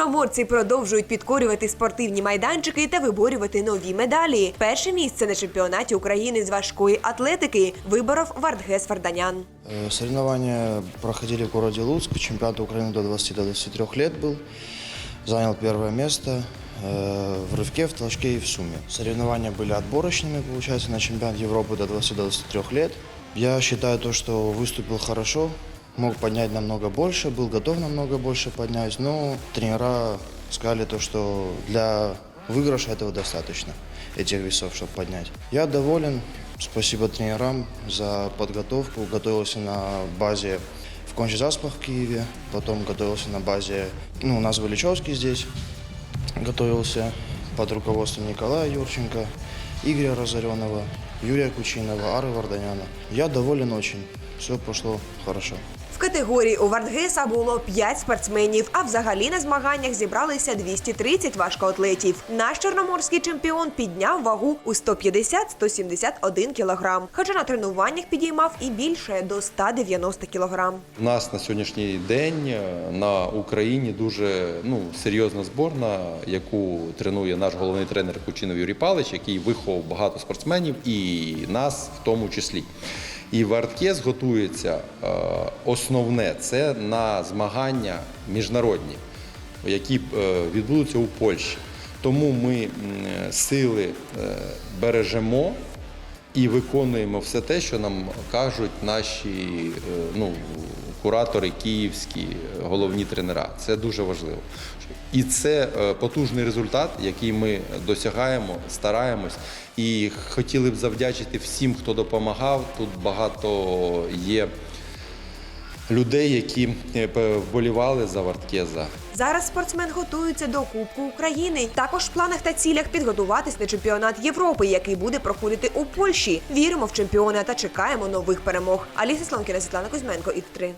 Чорноморці продовжують підкорювати спортивні майданчики та виборювати нові медалі. Перше місце на чемпіонаті України з важкої атлетики виборов Вардгес Варданян. Э, Соревнования проходили в городе Луцк. Чемпионат Украины до 20-23 лет был. Занял первое место э, в рывке, в толчке и в сумме. Соревнования были отборочными, получается, на чемпионат Европы до 20-23 лет. Я считаю то, что выступил хорошо, Мог поднять намного больше, был готов намного больше поднять, но тренера сказали то, что для выигрыша этого достаточно, этих весов, чтобы поднять. Я доволен, спасибо тренерам за подготовку. Готовился на базе в Кончезаспах в Киеве, потом готовился на базе, ну, у нас в Ильичевске здесь, готовился под руководством Николая Юрченко, Игоря Разоренова, Юрия Кучинова, Ары Варданяна. Я доволен очень, все прошло хорошо. Категорії у Вардгеса було 5 спортсменів, а взагалі на змаганнях зібралися 230 важкоатлетів. Наш чорноморський чемпіон підняв вагу у 150-171 кілограм, хоча на тренуваннях підіймав і більше до 190 кілограм. Нас на сьогоднішній день е, на Україні дуже ну, серйозна зборна, яку тренує наш головний тренер Кучинов Юрій Палич, який виховав багато спортсменів і нас в тому числі. І в Арткес готується е, основне це на змагання міжнародні, які е, відбудуться у Польщі. Тому ми сили е, бережемо і виконуємо все те, що нам кажуть наші е, ну, куратори, київські, е, головні тренера. Це дуже важливо. І це е, потужний результат, який ми досягаємо, стараємось. І хотіли б завдячити всім, хто допомагав. Тут багато є людей, які е, вболівали за Варткеза. Зараз спортсмен готується до Кубку України. Також в планах та цілях підготуватись на чемпіонат Європи, який буде проходити у Польщі. Віримо в чемпіона та чекаємо нових перемог. Аліса Слонкіна, Світлана Кузьменко, ІТ3.